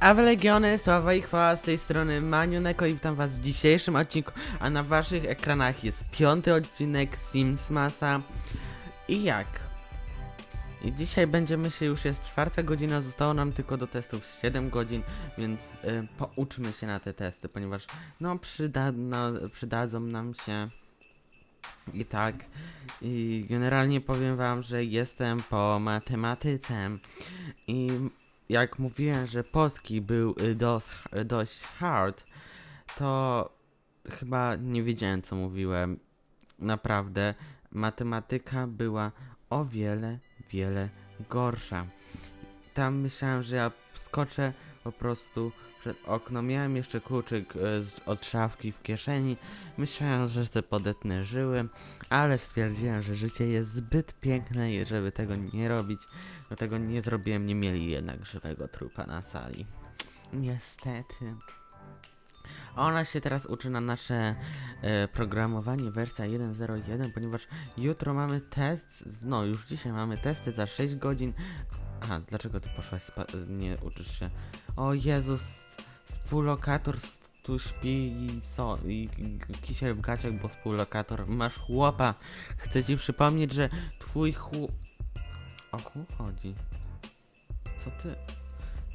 Awe Legiony, sława i chwała z tej strony Maniuneko i witam was w dzisiejszym odcinku, a na waszych ekranach jest piąty odcinek Sims Masa. I jak? I dzisiaj będziemy się, już jest czwarta godzina, zostało nam tylko do testów 7 godzin, więc y, pouczmy się na te testy, ponieważ no, przyda, no przydadzą nam się i tak. I generalnie powiem wam, że jestem po matematyce i jak mówiłem, że polski był y, dos, y, dość hard, to chyba nie wiedziałem co mówiłem. Naprawdę, matematyka była o wiele, wiele gorsza. Tam myślałem, że ja skoczę po prostu przez okno. Miałem jeszcze kluczyk y, z, od szafki w kieszeni. Myślałem, że sobie podetnę żyły, ale stwierdziłem, że życie jest zbyt piękne żeby tego nie robić, no tego nie zrobiłem, nie mieli jednak żywego trupa na sali. Niestety. Ona się teraz uczy na nasze e, programowanie wersja 1.01, ponieważ jutro mamy test, no już dzisiaj mamy testy za 6 godzin. A, dlaczego ty poszłaś nie uczysz się? O Jezus, współlokator tu śpi i co? I kisiel w gaciach, bo współlokator, masz chłopa. Chcę ci przypomnieć, że twój chłop... O chuj chodzi. Co ty?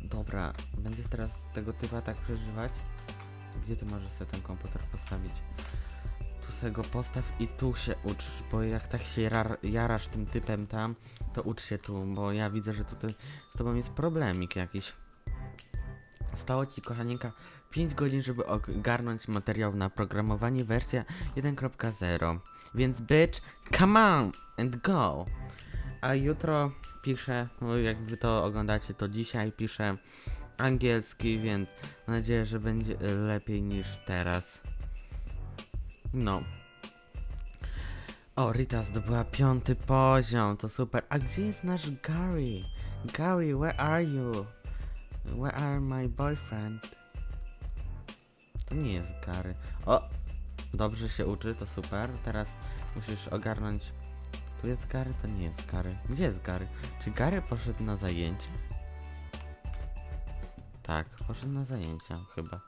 Dobra, będziesz teraz tego typa tak przeżywać? Gdzie ty możesz sobie ten komputer postawić? Tu sobie go postaw i tu się uczysz, bo jak tak się jar, jarasz tym typem tam, to ucz się tu, bo ja widzę, że tutaj z tobą jest problemik jakiś. Stało ci, kochanieńka, 5 godzin, żeby ogarnąć materiał na programowanie wersja 1.0. Więc bitch, come on and go! A jutro piszę, jak wy to oglądacie, to dzisiaj piszę angielski, więc mam nadzieję, że będzie lepiej niż teraz. No. O, Rita zdobyła piąty poziom, to super. A gdzie jest nasz Gary? Gary, where are you? Where are my boyfriend? To nie jest Gary. O! Dobrze się uczy, to super. Teraz musisz ogarnąć. Tu jest Gary, to nie jest Gary. Gdzie jest Gary? Czy Gary poszedł na zajęcia? Tak, poszedł na zajęcia chyba.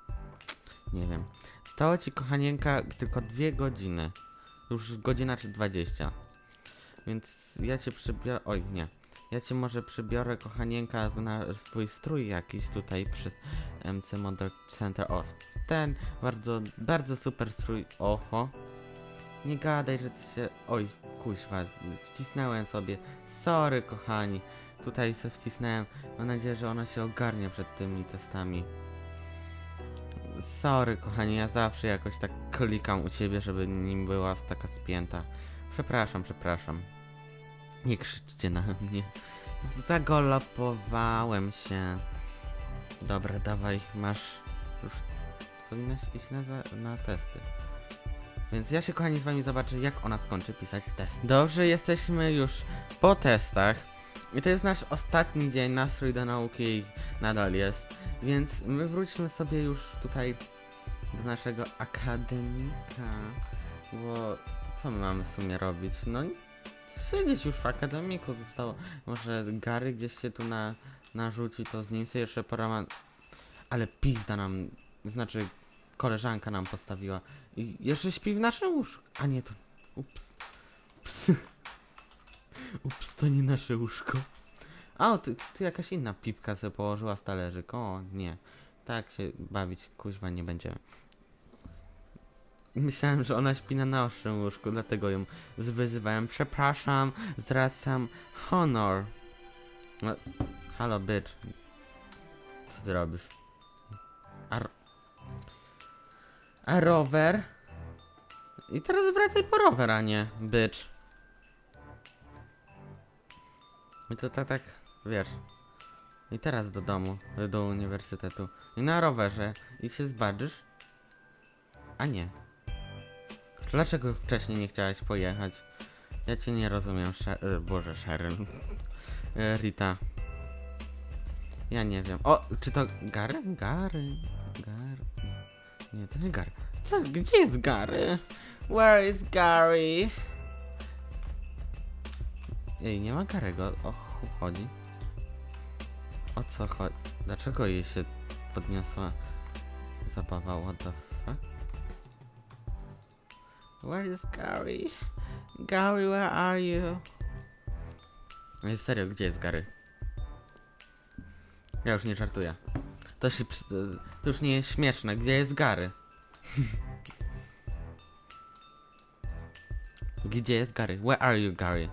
Nie wiem. Stało ci kochanienka tylko dwie godziny. Już godzina czy 20. Więc ja cię przybiorę. Oj, nie. Ja cię może przybiorę kochanienka na swój strój jakiś tutaj przez MC Model Center of ten bardzo, bardzo super strój. Oho. Nie gadaj, że ty się. Oj, kuźwa, wcisnąłem sobie. Sorry, kochani. Tutaj sobie wcisnąłem. Mam nadzieję, że ona się ogarnie przed tymi testami. Sorry, kochani, ja zawsze jakoś tak klikam u ciebie, żeby nim była taka spięta. Przepraszam, przepraszam. Nie krzyczcie na mnie. Zagolopowałem się. Dobra, dawaj, masz. Już powinnaś iść na, za, na testy. Więc ja się, kochani, z wami zobaczę, jak ona skończy pisać test. Dobrze, jesteśmy już po testach. I to jest nasz ostatni dzień, nastrój do nauki nadal jest. Więc my wróćmy sobie już tutaj do naszego akademika. Bo co my mamy w sumie robić? No siedzieć już w akademiku zostało. Może Gary gdzieś się tu na, narzuci, to z nim sobie jeszcze pora ma... Ale pizda nam, znaczy koleżanka nam postawiła. I jeszcze śpi w naszym łóżku. A nie, to... Ups. Ups. Ups, to nie nasze łóżko. A, o, ty, ty jakaś inna pipka sobie położyła z talerzyk. O, nie. Tak się bawić, kuźwa, nie będziemy. Myślałem, że ona śpi na naszym łóżku, dlatego ją wyzywałem. Przepraszam, zwracam honor. No, halo, bitch. Co ty robisz? A, ro- a rower? I teraz wracaj po rower, a nie, bitch. I to tak, tak, wiesz. I teraz do domu, do uniwersytetu. I na rowerze. I się zbadżysz? A nie. Dlaczego wcześniej nie chciałaś pojechać? Ja cię nie rozumiem, e, Boże. E, Rita. Ja nie wiem. O, czy to? Gary. Gary. Nie, to nie Gary. Co, gdzie jest Gary? Where is Gary? Ej, nie ma Garego. O chodzi. O co chodzi? Dlaczego jej się podniosła zabawa, what the fuck? Where is Gary? Gary, where are you? I serio, gdzie jest Gary? Ja już nie żartuję. To się. To już nie jest śmieszne, gdzie jest Gary? Gdzie jest Gary? Where are you, Gary?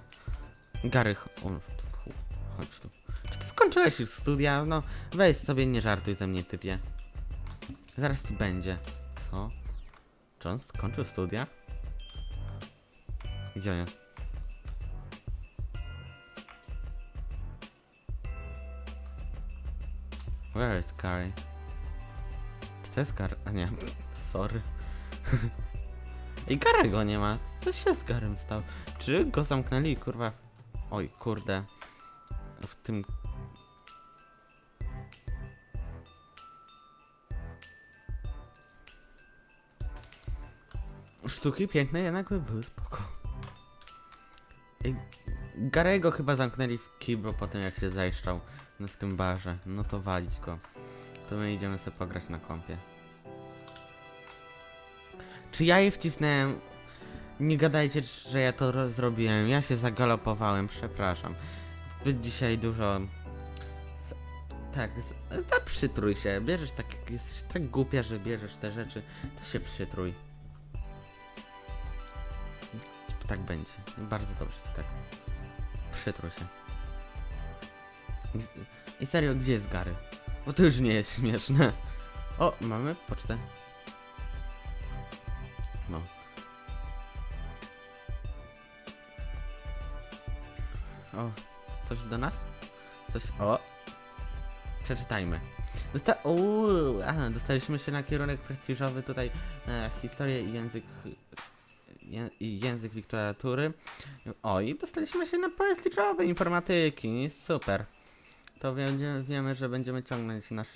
Gary, chodź tu. Czy ty skończyłeś już studia? No, weź sobie, nie żartuj ze mnie, typie. Zaraz tu będzie. Co? Czy on skończył studia? Gdzie on jest? Where is Gary? To jest Gary? A nie, sorry. I Garego nie ma. Co się z Garym stało? Czy go zamknęli, kurwa? w- Oj, kurde. W tym... Sztuki piękne jednak by były spoko. Ej, Garego chyba zamknęli w kibro po tym jak się zajszczał w tym barze. No to walić go. To my idziemy sobie pograć na kąpie. Czy ja je wcisnąłem? Nie gadajcie, że ja to ro- zrobiłem. Ja się zagalopowałem, przepraszam. Zbyt dzisiaj dużo. z- Tak, z... ta przytrój się. Bierzesz tak, jesteś tak głupia, że bierzesz te rzeczy, to się przytrój. Tak będzie. Bardzo dobrze ci tak. Przytrój się. I serio, gdzie jest Gary? Bo to już nie jest śmieszne. O, mamy pocztę. No. O, coś do nas? Coś. O! Przeczytajmy. Dosta Uuu, aha, dostaliśmy się na kierunek prestiżowy tutaj e, historię i język i język literatury. O, i dostaliśmy się na prestiżowe informatyki. Super. To wie, wiemy, że będziemy ciągnąć nasz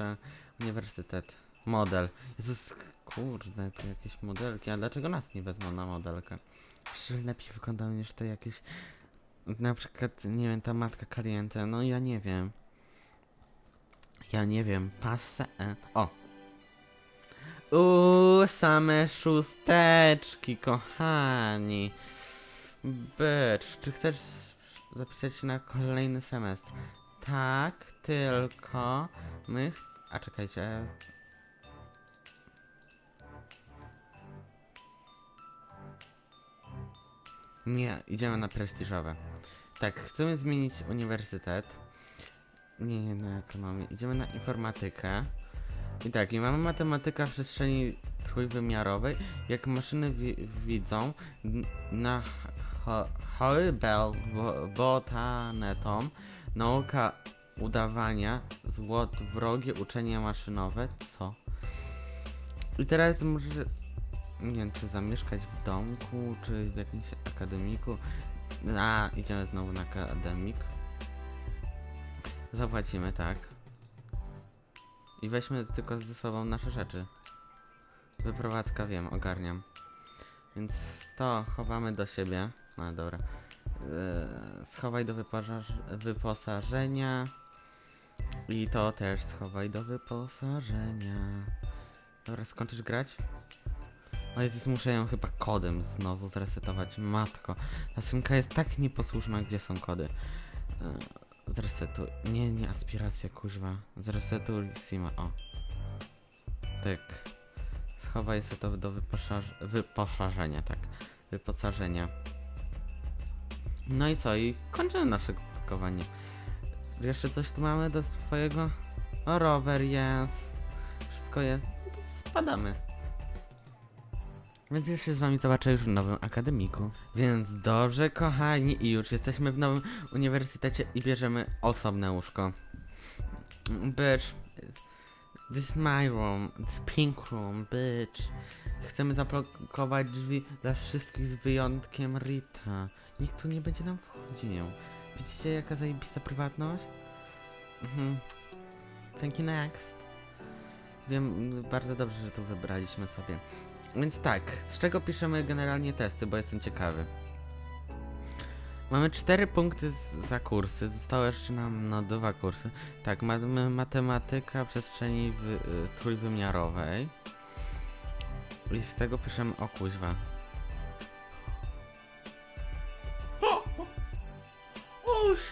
uniwersytet. Model. Jezus, kurde, to jakieś modelki. A dlaczego nas nie wezmą na modelkę? Przecież lepiej wyglądają niż te jakieś... Na przykład, nie wiem, ta matka Caliente. No ja nie wiem. Ja nie wiem. Passe... e, O! Uuu, same szósteczki, kochani. Bycz, czy chcesz zapisać się na kolejny semestr? Tak, tylko my... A czekajcie. Nie, idziemy na prestiżowe. Tak, chcemy zmienić uniwersytet. Nie, nie na ekonomię. Idziemy na informatykę. I tak, i mamy matematyka w przestrzeni trójwymiarowej. Jak maszyny wi widzą na ho- Horribel wo- botanetom nauka udawania, złot wrogie uczenie maszynowe, co? I teraz może, nie wiem, czy zamieszkać w domku, czy w jakimś akademiku. A, idziemy znowu na akademik. Zapłacimy, tak. I weźmy tylko ze sobą nasze rzeczy. Wyprowadzka wiem, ogarniam. Więc to chowamy do siebie. No dobra. Eee, schowaj do wyposażenia. I to też schowaj do wyposażenia. Dobra, skończysz grać? O Jezus, muszę ją chyba kodem znowu zresetować. Matko, ta synka jest tak nieposłuszna, gdzie są kody. Eee, Zresetuj. Nie, nie, aspiracja, kuźwa. Zresetuj Sima, o. Tak. Schowaj to do wyposaż- wyposażenia, tak. Wyposażenia. No i co? I kończymy nasze pakowanie. Jeszcze coś tu mamy do swojego? O, rower jest. Wszystko jest. No Spadamy. Więc się z wami zobaczę już w nowym akademiku. Więc dobrze, kochani, i już jesteśmy w nowym uniwersytecie i bierzemy osobne łóżko. Bitch. This is my room. It's pink room, bitch. Chcemy zablokować drzwi dla wszystkich z wyjątkiem Rita. Nikt tu nie będzie nam wchodził. Widzicie jaka zajebista prywatność? Mhm. Thank you next. Wiem bardzo dobrze, że tu wybraliśmy sobie. Więc tak, z czego piszemy generalnie testy, bo jestem ciekawy. Mamy cztery punkty za kursy, zostało jeszcze nam no dwa kursy. Tak, mamy matematyka przestrzeni wy, y, trójwymiarowej. I z tego piszemy o kuźwa.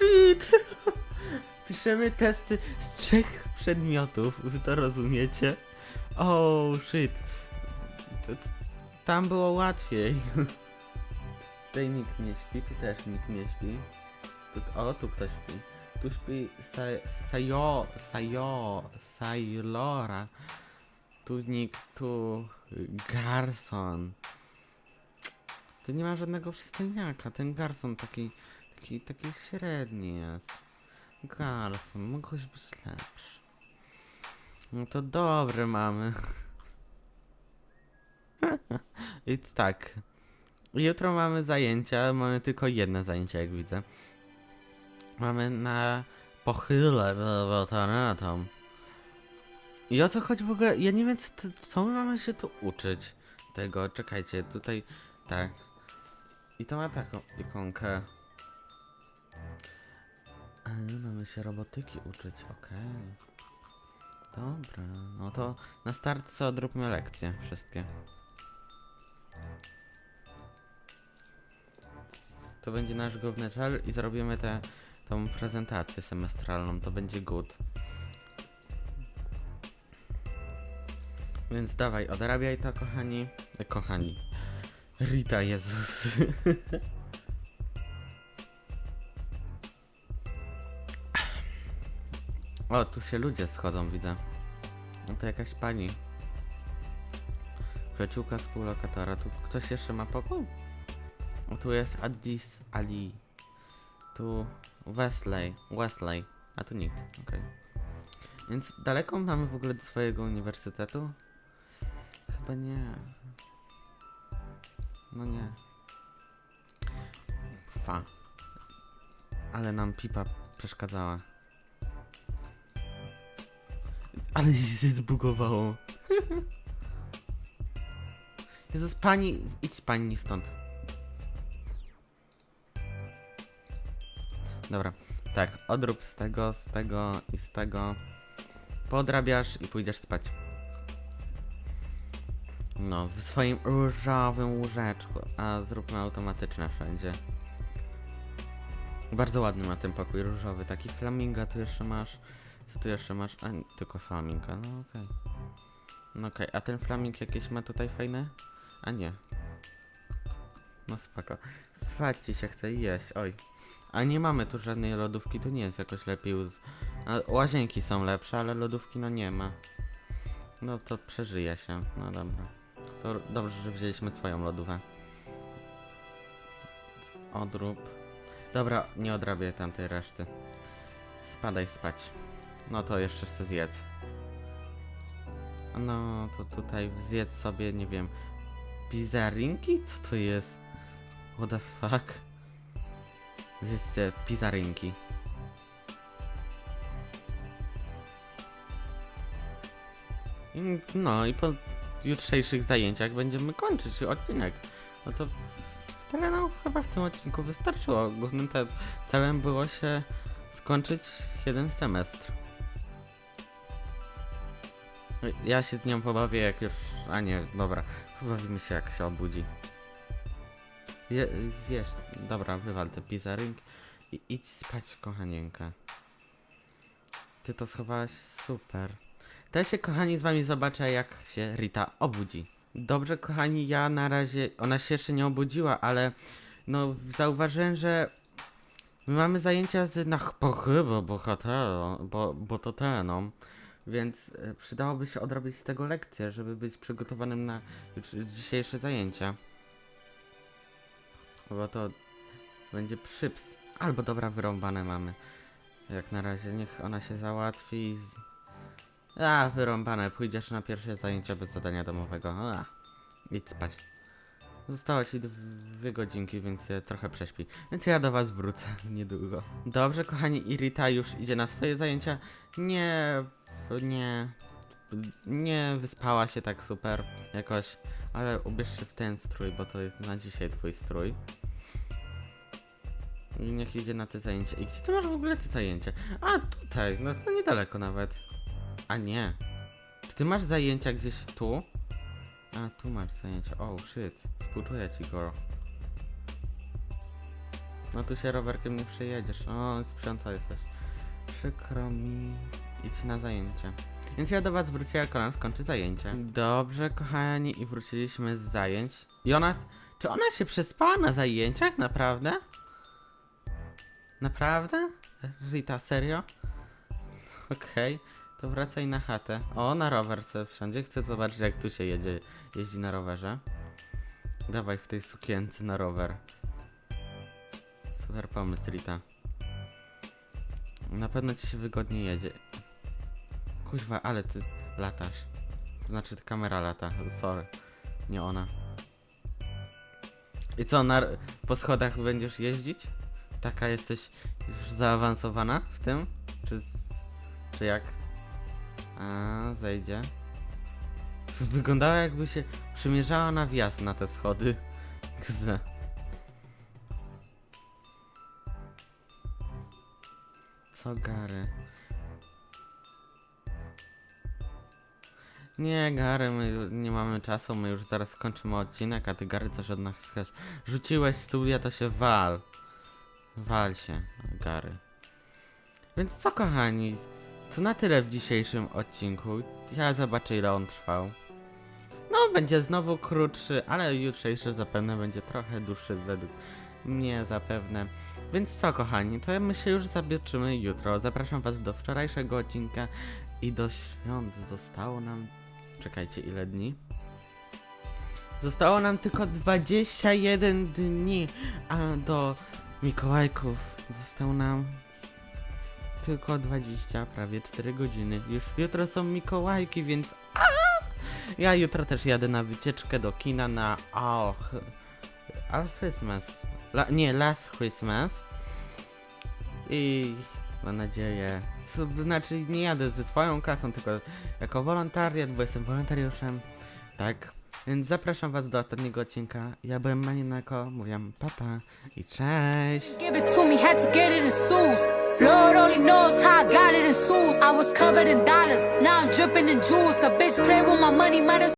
Piszemy testy z trzech przedmiotów, wy to rozumiecie? O shit. Tam było łatwiej. Tutaj nikt nie śpi, tu też nikt nie śpi. Tu, o, tu ktoś śpi. Tu śpi sa, Sajo, Sajo, Sailora. Tu nikt, tu Garson. Tu nie ma żadnego przystojniaka. Ten Garson taki, taki, taki średni jest. Garson, mogłeś być lepszy. No to dobre mamy. I tak. Jutro mamy zajęcia, mamy tylko jedno zajęcie, jak widzę. Mamy na pochylę weteranatą. I o co chodzi w ogóle? Ja nie wiem, co, to, co my mamy się tu uczyć. Tego, czekajcie, tutaj, tak. I to ma taką ikonkę. Mamy się robotyki uczyć, okej. Dobra, no to na start co odróbmy lekcje wszystkie. To będzie nasz główny cel i zrobimy tę tą prezentację semestralną, to będzie good. Więc dawaj, odrabiaj to kochani. E, kochani. Rita Jezus. o, tu się ludzie schodzą, widzę. No to jakaś pani. Przyjaciółka współlokatora. Tu ktoś jeszcze ma pokój? O, tu jest Addis Ali. Tu Wesley. Wesley. A tu nikt. Okej. Więc daleko mamy w ogóle do swojego uniwersytetu? Chyba nie. No nie. Fa. Ale nam pipa przeszkadzała. Ale się zbugowało. Jezus, pani, idź pani stąd. Dobra, tak, odrób z tego, z tego i z tego. Podrabiasz i pójdziesz spać. No, w swoim różowym łóżeczku. A zróbmy automatyczne wszędzie. Bardzo ładny ma ten pokój różowy. Taki flaminga tu jeszcze masz. Co tu jeszcze masz? A, tylko flaminga. No okej. No okej, a ten flaming jakieś ma tutaj fajne? A nie. No spoko. Spać ci się chce jeść, oj. A nie mamy tu żadnej lodówki, tu nie jest jakoś lepiej uz... A, łazienki są lepsze, ale lodówki no nie ma. No to przeżyje się, no dobra. To dobrze, że wzięliśmy swoją lodówkę. Odrób. Dobra, nie odrabię tamtej reszty. Spadaj spać. No to jeszcze chcę zjedz. No to tutaj zjedz sobie, nie wiem, pizzarinki? Co to jest? What the fuck? Zjedzcie pizzarinki. I- No i po jutrzejszych zajęciach będziemy kończyć odcinek. No to tyle nam chyba w tym odcinku wystarczyło. Głównym celem było się skończyć jeden semestr. Ja się z nią pobawię jak już... A nie, dobra. Pobawimy się jak się obudzi. Je, zjesz. Dobra, wywal te pizzarynki i idź spać, kochanienka. Ty to schowałaś super. To się, kochani, z wami zobaczę, jak się Rita obudzi. Dobrze, kochani, ja na razie... Ona się jeszcze nie obudziła, ale... No, zauważyłem, że... My mamy zajęcia z na pochybo bohatero, bo, bo to teną. Więc e, przydałoby się odrobić z tego lekcję, żeby być przygotowanym na dzisiejsze zajęcia. Bo to będzie przyps. Albo dobra, wyrąbane mamy. Jak na razie, niech ona się załatwi. Z... A, wyrąbane. Pójdziesz na pierwsze zajęcia bez zadania domowego. A, idź spać. Zostało ci dwie godzinki, więc się trochę prześpi. Więc ja do was wrócę niedługo. Dobrze, kochani, Irita już idzie na swoje zajęcia. Nie, nie, nie wyspała się tak super jakoś, ale ubierz się w ten strój, bo to jest na dzisiaj twój strój. I niech idzie na te zajęcie. I gdzie ty masz w ogóle te zajęcie? A, tutaj, no to niedaleko nawet. A nie. Czy ty masz zajęcia gdzieś tu? A, tu masz zajęcia. Oh, shit. Współczuję ci, girl. No tu się rowerkiem nie przejedziesz. O, sprząta jesteś. Przykro mi. Idź na zajęcie. Więc ja do was wrócę, jak ona skończy zajęcie. Dobrze, kochani, i wróciliśmy z zajęć. I ona... Czy ona się przespała na zajęciach? Naprawdę? Naprawdę? Rita, serio? Okej, to wracaj na chatę. O, na rower sobie wsiądzie. Chcę zobaczyć, jak tu się jedzie, jeździ na rowerze. Dawaj w tej sukience na rower. Super pomysł, Rita. Na pewno ci się wygodnie jedzie. Kuźwa, ale ty latasz. To znaczy, kamera lata. Sorry. Nie ona. I co, na, po schodach będziesz jeździć? Taka jesteś już zaawansowana w tym? Czy, czy jak? A, zejdzie. Wyglądała jakby się przymierzała na wjazd na te schody. Co Gary? Nie, Gary, my nie mamy czasu, my już zaraz skończymy odcinek, a ty Gary coś od nas chcesz. Rzuciłeś studia, to się wal. Wal się, Gary. Więc co kochani, to na tyle w dzisiejszym odcinku. Ja zobaczę ile on trwał. No, będzie znowu krótszy, ale jutrzejszy zapewne będzie trochę dłuższy według mnie zapewne. Więc co kochani, to my się już zabieczymy jutro. Zapraszam was do wczorajszego odcinka i do świąt zostało nam... Czekajcie, ile dni? Zostało nam tylko 21 dni, a do Mikołajków zostało nam tylko 20, prawie 4 godziny. Już jutro są Mikołajki, więc! Ja jutro też jadę na wycieczkę do kina na All, All Christmas. La, nie, Last Christmas. I mam nadzieję, co, znaczy nie jadę ze swoją kasą, tylko jako wolontariat, bo jestem wolontariuszem. Tak. Więc zapraszam was do ostatniego odcinka. Ja byłem Maninako, mówię papa i cześć! Give it to me, had to get it in. Lord only knows how I got it in. I was covered in dollars, now I'm dripping in jewels. A bitch play with my money, might as